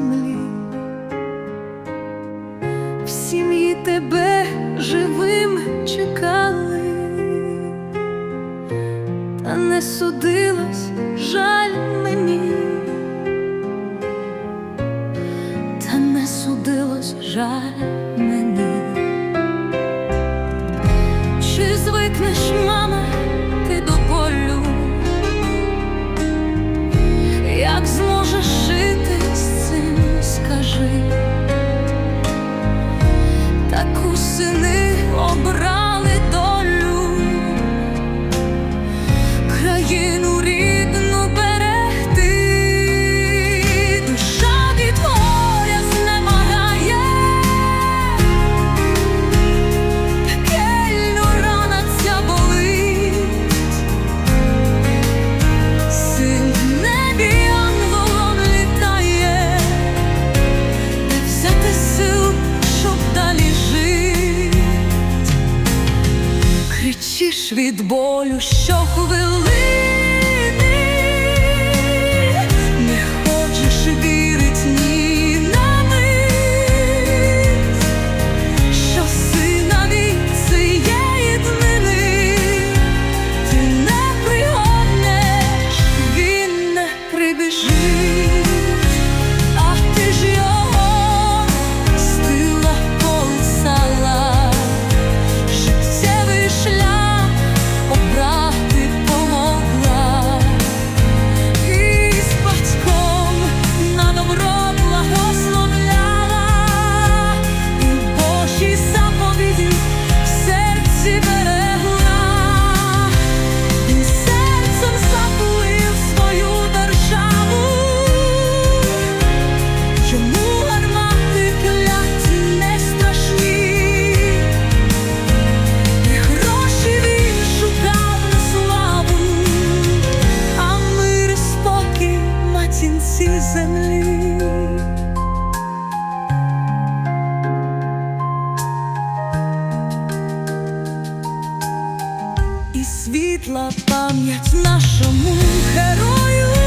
землі. В сім'ї тебе живим чекали, та не судилось жаль мені, та не судилось жаль. Країну рідну берегти, душа від горя знемагає, пекельну рана ця болить, син в небі ангелом літає, де сил, щоб далі жить. Кричиш від болю щохвилини, І світла пам'ять нашому герою.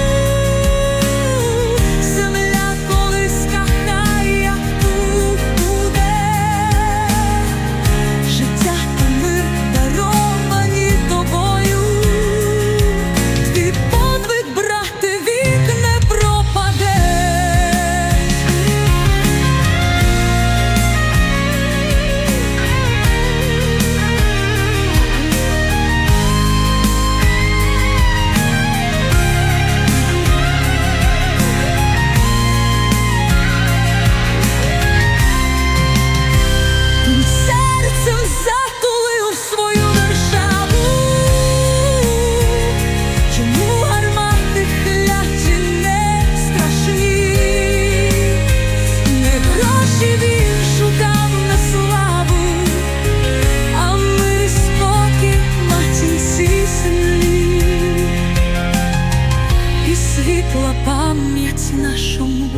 тепла пам'ять нашому.